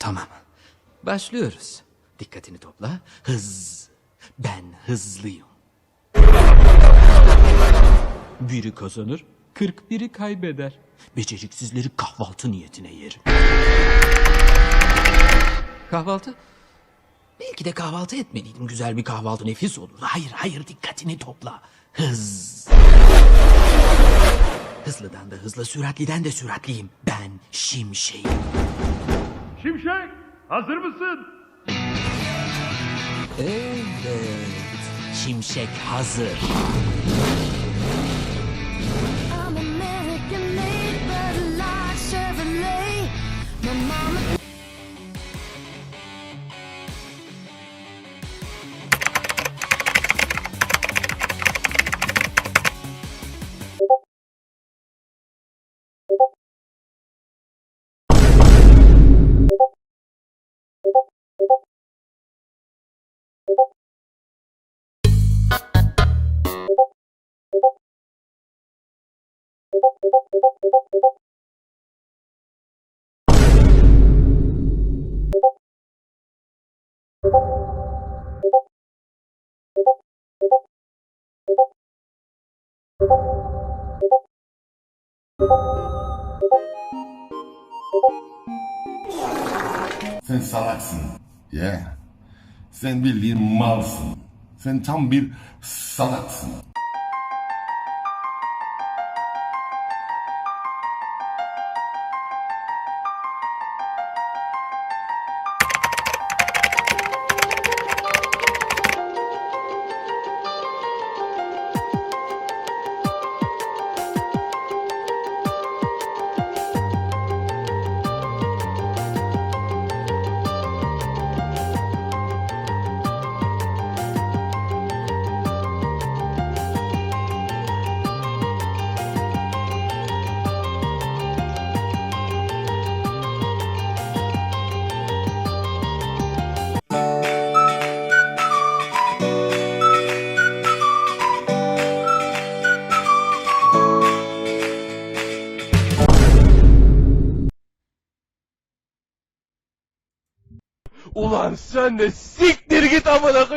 Tamam. Başlıyoruz. Dikkatini topla. Hız. Ben hızlıyım. Biri kazanır, kırk biri kaybeder. Beceriksizleri kahvaltı niyetine yerim. Kahvaltı? Belki de kahvaltı etmeliydim. Güzel bir kahvaltı nefis olur. Hayır hayır dikkatini topla. Hız. Hızlıdan da hızlı, süratliden de süratliyim. Ben şimşeğim. Şimşek hazır mısın? Evet. Şimşek hazır. Sen salaksın. Yeah. Sen bildiğin malsın. Sen tam bir salaksın. Ulan sen de siktir git amına